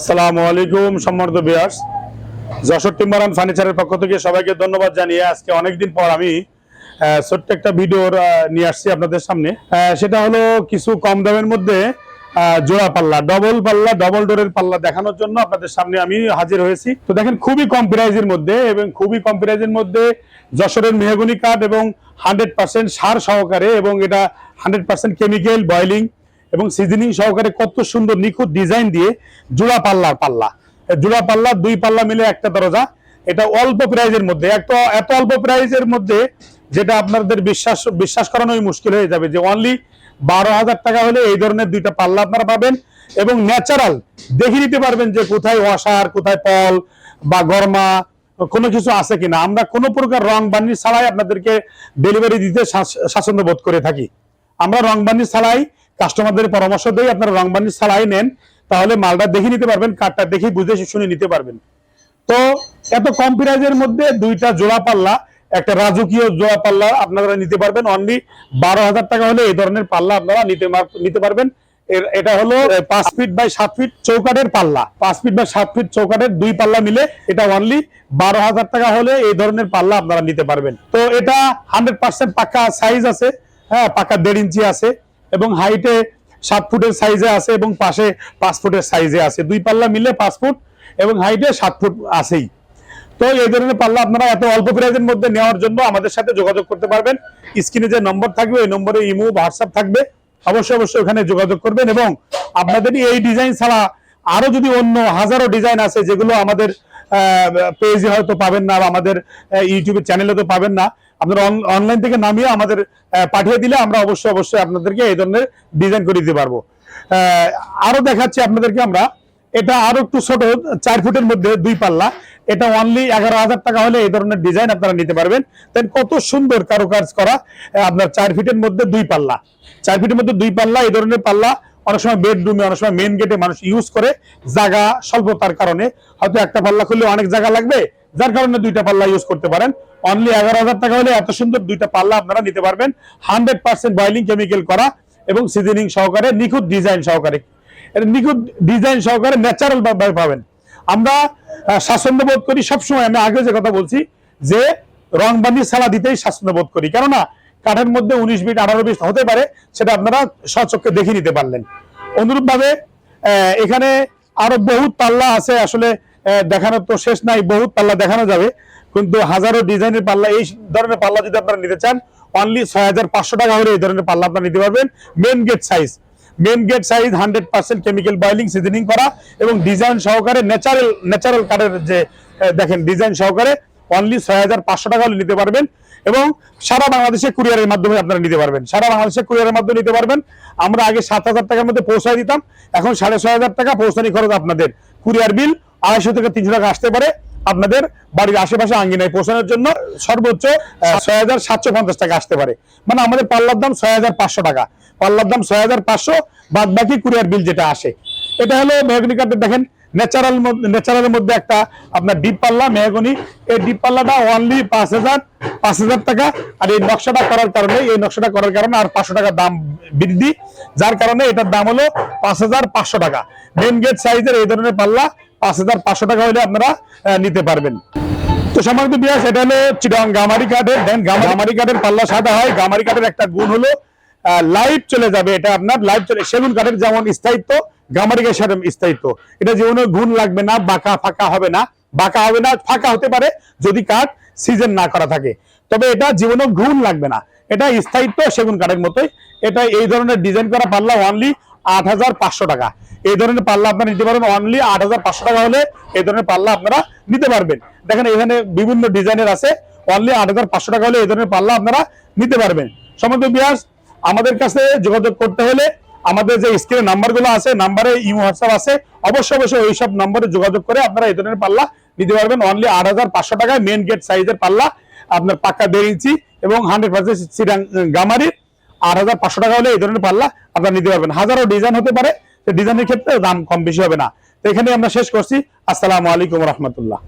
আসসালামু আলাইকুম, সম্মানিত বিয়াস যশোর টিম্বারান ফার্নিচারের পক্ষ থেকে সবাইকে ধন্যবাদ জানিয়ে আজকে অনেকদিন পর আমি ছোট্ট একটা ভিডিও নিয়ে আসছি আপনাদের সামনে। সেটা হলো কিছু কম দামের মধ্যে জোড়া পাল্লা ডবল পাল্লা ডবল ডোরের পাল্লা দেখানোর জন্য আপনাদের সামনে আমি হাজির হয়েছি। তো দেখেন, খুবই কম প্রাইজের মধ্যে এবং খুবই কম প্রাইজের মধ্যে যশোরের মেহগুনি কাঠ এবং হান্ড্রেড পার্সেন্ট সার সহকারে এবং এটা হান্ড্রেড পার্সেন্ট কেমিক্যাল বয়লিং এবং সিজনিং সহকারে কত সুন্দর নিখুঁত ডিজাইন দিয়ে জোড়া পাল্লার পাল্লা। জোড়া পাল্লা, দুই পাল্লা মিলে একটা দরজা। এটা অল্প প্রাইজের মধ্যে, এত এত অল্প প্রাইজের মধ্যে যেটা আপনাদের বিশ্বাস বিশ্বাস করানোই মুশকিল হয়ে যাবে যে অনলি বারো হাজার টাকা হলে এই ধরনের দুইটা পাল্লা আপনারা পাবেন এবং ন্যাচারাল দেখে নিতে পারবেন যে কোথায় ওয়াশার কোথায় পল বা গরমা, কোনো কিছু আছে কিনা। আমরা কোনো প্রকার রং বান্নি ছাড়াই আপনাদেরকে ডেলিভারি দিতে স্বাচ্ছ- স্বাচ্ছন্দ্য বোধ করে থাকি। আমরা রং বান্নি ছাড়াই কাস্টমারদের পরামর্শ দেই আপনারা রং বান্নি ছাড়াই নেন তাহলে মালটা দেখে নিতে পারবেন কাঠটা দেখে বুঝে শুনে নিতে পারবেন। তো এত কম প্রাইজের মধ্যে দুইটা জোড়া পাল্লা একটা রাজকীয় জোড়া পাল্লা আপনারা নিতে পারবেন অনলি বারো হাজার টাকা হলে এই ধরনের পাল্লা আপনারা নিতে নিতে পারবেন। এটা হলো পাঁচ ফিট বাই সাত ফিট চৌকাটের পাল্লা। পাঁচ ফিট বাই সাত ফিট চৌকাটের দুই পাল্লা মিলে এটা অনলি বারো হাজার টাকা হলে এই ধরনের পাল্লা আপনারা নিতে পারবেন। তো এটা হান্ড্রেড পার্সেন্ট পাকা সাইজ আছে হ্যাঁ পাকা দেড় ইঞ্চি আছে। এবং হাইটে সাত ফুটের সাইজে আছে এবং পাশে পাঁচ ফুটের সাইজে আছে। দুই পাল্লা মিলে পাঁচ ফুট এবং হাইটে সাত ফুট আছেই। তো এই ধরনের পাল্লা আপনারা এত অল্প প্রাইজের মধ্যে নেওয়ার জন্য আমাদের সাথে যোগাযোগ করতে পারবেন। স্ক্রিনে যে নম্বর থাকবে, ওই নম্বরে ইমো হোয়াটসঅ্যাপ থাকবে। অবশ্যই অবশ্যই ওখানে যোগাযোগ করবেন এবং আপনাদের এই ডিজাইন ছাড়া আরও যদি অন্য হাজারো ডিজাইন আছে যেগুলো আমাদের পেজে হয়তো পাবেন না আমাদের ইউটিউবের চ্যানেলে তো পাবেন না। আপনারা অনলাইন থেকে নামিয়ে আমাদের পাঠিয়ে দিলে আমরা অবশ্যই অবশ্যই আপনাদেরকে এই ধরনের ডিজাইন করে দিতে পারব। আরও দেখাচ্ছি আপনাদেরকে আমরা। এটা আরও একটু ছোট, চার ফুটের মধ্যে, দুই পাল্লা। এটা অনলি এগারো হাজার টাকা হলে এই ধরনের ডিজাইন আপনারা নিতে পারবেন। দেন কত সুন্দর কারুকাজ করা আপনার চার ফিটের মধ্যে দুই পাল্লা। চার ফিটের মধ্যে দুই পাল্লা, এই ধরনের পাল্লা। অনেক সময় বেডরুমে অনেক সময় মেন গেটে মানুষ ইউজ করে জায়গা স্বল্পতার কারণে। হয়তো একটা পাল্লা খুললে অনেক জায়গা লাগবে, যার কারণে দুইটা পাল্লা ইউজ করতে পারেন। অনলি এগারো হাজার টাকা হলে এত সুন্দর দুইটা পাল্লা আপনারা নিতে পারবেন। হান্ড্রেড পার্সেন্ট বয়লিং কেমিক্যাল করা এবং সিজনিং সহকারে নিখুঁত ডিজাইন সহকারে। নিখুঁত ডিজাইন সহকারে ন্যাচারাল ভাবে পাবেন। আমরা স্বাচ্ছন্দ্য বোধ করি, সবসময় আমি আগে যে কথা বলছি, যে রং বান্দি সালা দিতেই স্বাচ্ছন্দ্য বোধ করি। কেননা কাঠের মধ্যে উনিশ বিট আঠারো বিট হতে পারে সেটা আপনারা সচক্ষে দেখে নিতে পারলেন। অনুরূপ ভাবে এখানে আরও বহুত পাল্লা আছে আসলে আহ, দেখানোর তো শেষ নাই বহুত পাল্লা দেখানো যাবে। কিন্তু হাজারো ডিজাইনের পাল্লা এই ধরনের পাল্লা যদি আপনারা নিতে চান অনলি ছয় হাজার পাঁচশো টাকা হলে এই ধরনের পাল্লা আপনারা নিতে পারবেন। Main gate size main gate size hundred percent chemical boiling seasoning করা এবং ডিজাইন সহকারে ন্যাচারাল ন্যাচারাল কাঠের যে দেখেন ডিজাইন সহকারে অনলি ছয় হাজার পাঁচশো টাকা হলে নিতে পারবেন এবং সারা বাংলাদেশে কুরিয়ারের মাধ্যমে আপনারা নিতে পারবেন। সারা বাংলাদেশে কুরিয়ারের মাধ্যমে নিতে পারবেন। আমরা আগে সাত হাজার টাকার মধ্যে পৌঁছায় দিতাম এখন সাড়ে ছয় হাজার টাকা পৌঁছানি খরচ আপনাদের। কুরিয়ার বিল আড়াইশো থেকে তিনশো টাকা আসতে পারে আপনাদের বাড়ির আশেপাশে আঙ্গিনায় পৌঁছানোর জন্য সর্বোচ্চ ছয় হাজার সাতশো পঞ্চাশ টাকা আসতে পারে। মানে আমাদের পাল্লার দাম ছয় হাজার পাঁচশো টাকা। পাল্লার দাম ছয় হাজার পাঁচশো বাদ বাকি কুরিয়ার বিল যেটা আসে। এটা হলো মেহগনি কাঠের দেখেন ন্যাচারাল ন্যাচারালের মধ্যে একটা আপনার ডিপ পাল্লা, মেহগনি। এই ডিপ পাল্লাটা অনলি পাঁচ হাজার পাঁচ হাজার টাকা। আর এই নকশাটা করার কারণে, এই নকশাটা করার কারণে আর পাঁচশো টাকা দাম বৃদ্ধি। যার কারণে এটার দাম হলো পাঁচ হাজার পাঁচশো টাকা। মেন গেট সাইজের এই ধরনের পাল্লা, পাঁচ হাজার পাঁচশো টাকা হলে আপনারা নিতে পারবেন। তো সম্মানিত বিয়াস এটা হলো চিটং গামারি কাঠের। দেন গামারি কাঠের পাল্লা সাদা হয়। গামারি কাঠের একটা গুণ হলো লাইট চলে যাবে। এটা আপনার লাইট চলে সেগুন কাঠের যেমন স্থায়িত্ব গামারি কাঠের স্থায়িত্ব। এটা জীবনে গুণ লাগবে না, বাঁকা ফাঁকা হবে না। বাঁকা হবে না, ফাঁকা হতে পারে যদি কাঠ সিজন না করা থাকে। তবে এটা জীবনে গুণ লাগবে না। এটা স্থায়িত্ব সেগুন কাঠের মতোই। এটা এই ধরনের ডিজাইন করা পাল্লা অনলি আট হাজার পাঁচশো টাকা। এই ধরনের পাল্লা আপনারা নিতে পারবেন অনলি আট হাজার পাঁচশো টাকা হলে এই ধরনের পাল্লা আপনারা নিতে পারবেন। দেখেন এখানে বিভিন্ন ডিজাইনের আছে অনলি আট হাজার পাঁচশো টাকা হলে এই ধরনের পাল্লা আপনারা নিতে পারবেন। সমস্ত বিয়াস আমাদের কাছে যোগাযোগ করতে হলে আমাদের যে স্ক্রিনে নাম্বারগুলো আছে নাম্বারে ইমো হোয়াটসঅ্যাপ আছে, অবশ্যই অবশ্যই ওই সব নম্বরে যোগাযোগ করে আপনারা এই ধরনের পাল্লা নিতে পারবেন। অনলি আট হাজার পাঁচশো টাকায় মেন গেট সাইজের পাল্লা আপনার পাক্কা দেড় ইঞ্চি এবং হান্ড্রেড পার্সেন্ট সিডাং গামারির আট হাজার পাঁচশো টাকা হলে এই ধরনের পাল্লা আপনারা নিতে পারবেন। হাজারো ডিজাইন হতে পারে ডিজাইনের ক্ষেত্রে দাম কম বেশি হবে না। তো এখানে আমরা শেষ করছি। আসসালামু আলাইকুম রহমতুল্লাহ।